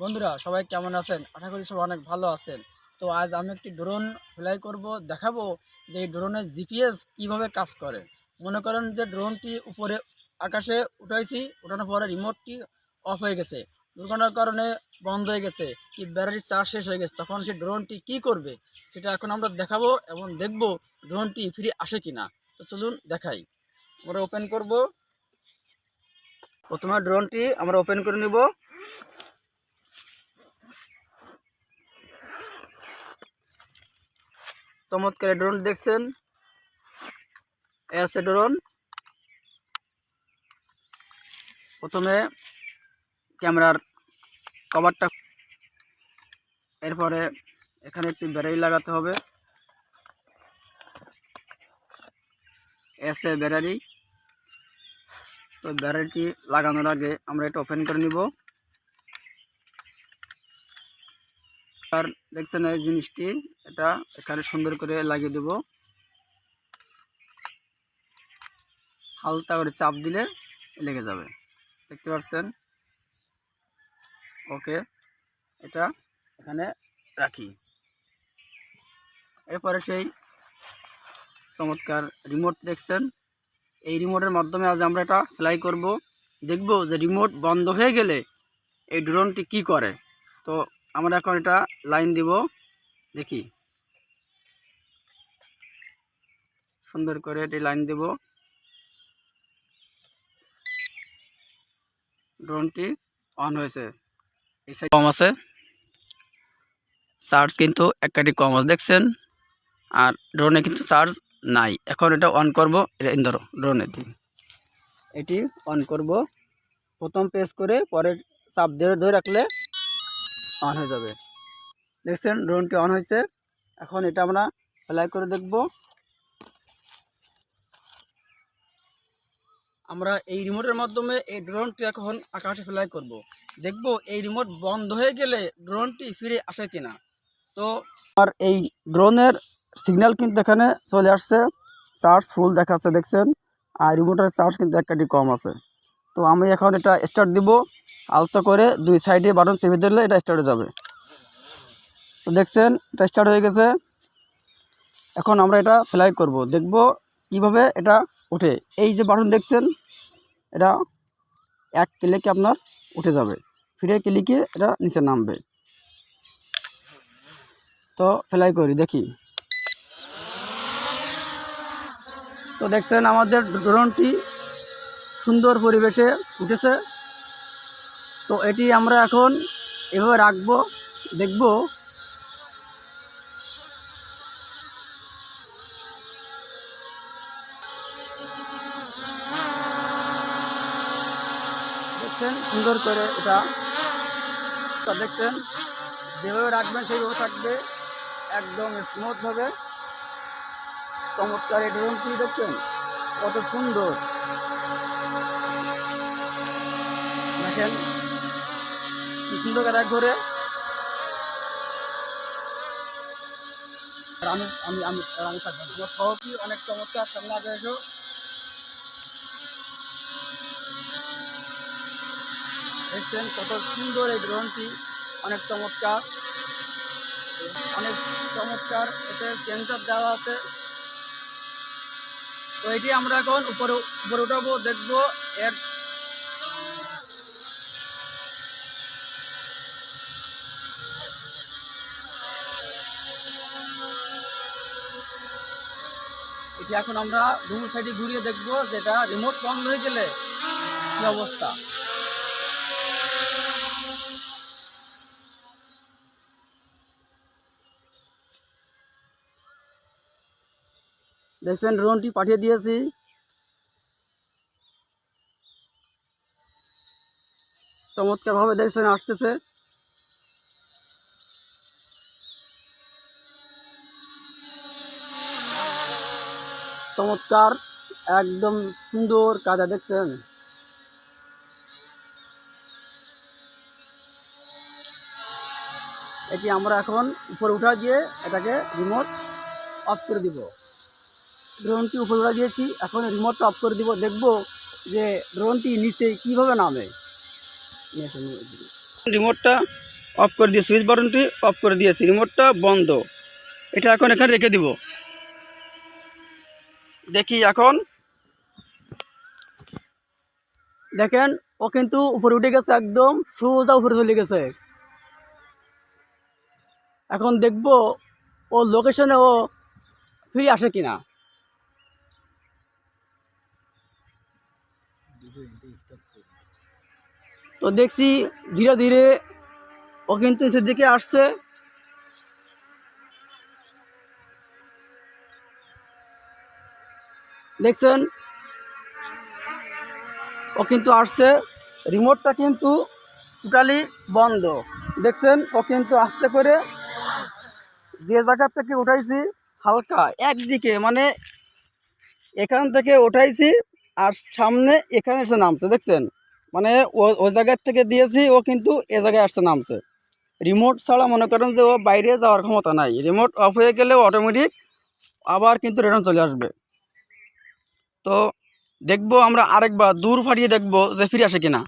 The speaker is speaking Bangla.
বন্ধুরা, সবাই কেমন আছেন? আশা করি সবাই অনেক ভালো আছেন। তো আজ আমি একটি ড্রোন ফ্লাই করব, দেখাবো যে এই ড্রোনের জিপিএস কীভাবে কাজ করে। মনে করেন যে ড্রোনটি উপরে আকাশে উঠাইছি, উঠানোর পরে রিমোটটি অফ হয়ে গেছে। দুর্ঘটনার কারণে বন্ধ হয়ে গেছে, কি ব্যাটারির চার্জ শেষ হয়ে গেছে, তখন সেই ড্রোনটি কি করবে, সেটা এখন আমরা দেখাবো এবং দেখব ড্রোনটি ফিরে আসে কিনা। তো চলুন দেখাই। আমরা ওপেন করব। প্রথমে ড্রোনটি আমরা ওপেন করে নিব। চমৎকার ড্রোন দেখছেন? এ আছে ড্রোন প্রথমে ক্যামেরার কভারটা এরপরে এখানে একটি ব্যাটারি লাগাতে হবে। এসে ব্যাটারি তো ব্যাটারিটি লাগানোর আগে আমরা এটা ওপেন করে নিব। আর দেখছেন এই জিনিসটি, এটা এখানে সুন্দর করে লাগিয়ে দেব। হালকা করে চাপ দিলে লেগে যাবে। দেখতে পাচ্ছেন? ওকে, এটা এখানে রাখি। এরপরে সেই চমৎকার রিমোট দেখছেন? এই রিমোটের মাধ্যমে আজ আমরা এটা ফ্লাই করব। দেখব যে রিমোট বন্ধ হয়ে গেলে এই ড্রোনটি কি করে? তো আমরা এখন এটা লাইন দিব, দেখি। সুন্দর করে এটি লাইন দেব। ড্রোনটি অন হয়েছে। কম আছে। চার্জ কিন্তু একটি কম আছে, দেখছেন? আর ড্রোনে কিন্তু চার্জ নাই। এখন এটা অন করব ধরো ড্রোনের দিন এটি অন করব। প্রথম প্রেস করে পরে চাপ ধরে ধরে রাখলে অন হয়ে যাবে। দেখছেন ড্রোনটি অন হয়েছে। এখন এটা আমরা ফ্লাই করে দেখব। আমরা এই রিমোটের মাধ্যমে এই ড্রোনটি এখন আকাশে ফ্লাই করব। দেখব, এই রিমোট বন্ধ হয়ে গেলে ড্রোনটি ফিরে আসে কিনা। তো, আর এই ড্রোনের সিগন্যাল কিন্তু এখানে চলে আসছে। চার্জ ফুল দেখাচ্ছে, দেখছেন? আর রিমোটের চার্জ কিন্তু একটি কম আছে। তো আমি এখন এটা স্টার্ট দিব। আলতো করে দুই সাইডে বাটন চেপে দিলে এটা স্টার্টে যাবে। তো দেখছেন, এটা স্টার্ট হয়ে গেছে। এখন আমরা এটা ফ্লাই করব। দেখব কীভাবে এটা ওঠে। এই যে বাটন দেখছেন, এটা এক ক্লিকে আপনার উঠে যাবে। ফিরে ক্লিকে এটা নিচে নামবে। তো ফ্লাই করি, দেখি। তো দেখছেন, আমাদের ড্রোনটি সুন্দর পরিবেশে উঠেছে। তো এটি আমরা এখন এভাবে রাখব, দেখব। দেখছেন? সুন্দর করে এটা। দেখছেন? যেভাবে রাখবেন সেইভাবে থাকবে। একদম স্মুথভাবে চমৎকার এই ড্রোনটি দেখছেন? কত সুন্দর। দেখেন? কি সুন্দর করে ঘরে। আমি আমি আমি আমি থাকব সহকি অনেক চমৎকার সামনে আগে দেখছেন কত সুন্দর এই ড্রোনটি অনেক চমৎকার। অনেক চমৎকার, এতে সেন্সার দেওয়া আছে। তো এটি আমরা এখন উপরে উপরে উঠাবো, দেখব, এর এটি এখন আমরা দু সাইডে ঘুরিয়ে দেখব যেটা রিমোট বন্ধ হয়ে গেলে কি অবস্থা। দেখছেন ড্রোনটি পাঠিয়ে দিয়েছি। চমৎকার ভাবে দেখছেন, আসতেছে। চমৎকার, একদম সুন্দর কাজা, দেখছেন? এটি আমরা এখন উপরে উঠা দিয়ে এটাকে রিমোট অফ করে দিব। ড্রোনটি উপরে উঠা দিয়েছি, এখন রিমোটটা অফ করে দিব। দেখব যে ড্রোনটি নিচে কীভাবে নামে। রিমোটটা অফ করে দিয়ে সুইচ বাটনটি অফ করে দিয়েছি। রিমোটটা বন্ধ। এটা এখন এখানে রেখে দিব। দেখি এখন। দেখেন, ও কিন্তু উপরে উঠে গেছে একদম, সোজা উপরে চলে গেছে। এখন দেখব, ও লোকেশনে ও ফিরে আসে কিনা। তো দেখছি, ধীরে ধীরে ও কিন্তু নিচের দিকে আসছে। দেখছেন? ও কিন্তু আসছে। রিমোটটা কিন্তু টোটালি বন্ধ। দেখছেন? ও কিন্তু আস্তে করে যে জায়গা থেকে উঠাইছি, হালকা একদিকে মানে এখান থেকে উঠাইছি আর সামনে এখানে এসে নামছে, দেখছেন? মানে ও ওই জায়গার থেকে দিয়েছি, ও কিন্তু এ জায়গায় আসছে, নামছে। রিমোট ছাড়া মনে করেন যে ও বাইরে যাওয়ার ক্ষমতা নাই। রিমোট অফ হয়ে গেলে অটোমেটিক আবার কিন্তু রিটার্ন চলে আসবে। তো দেখব আমরা আরেকবার দূর ফাটিয়ে দেখব যে ফিরে আসে কিনা।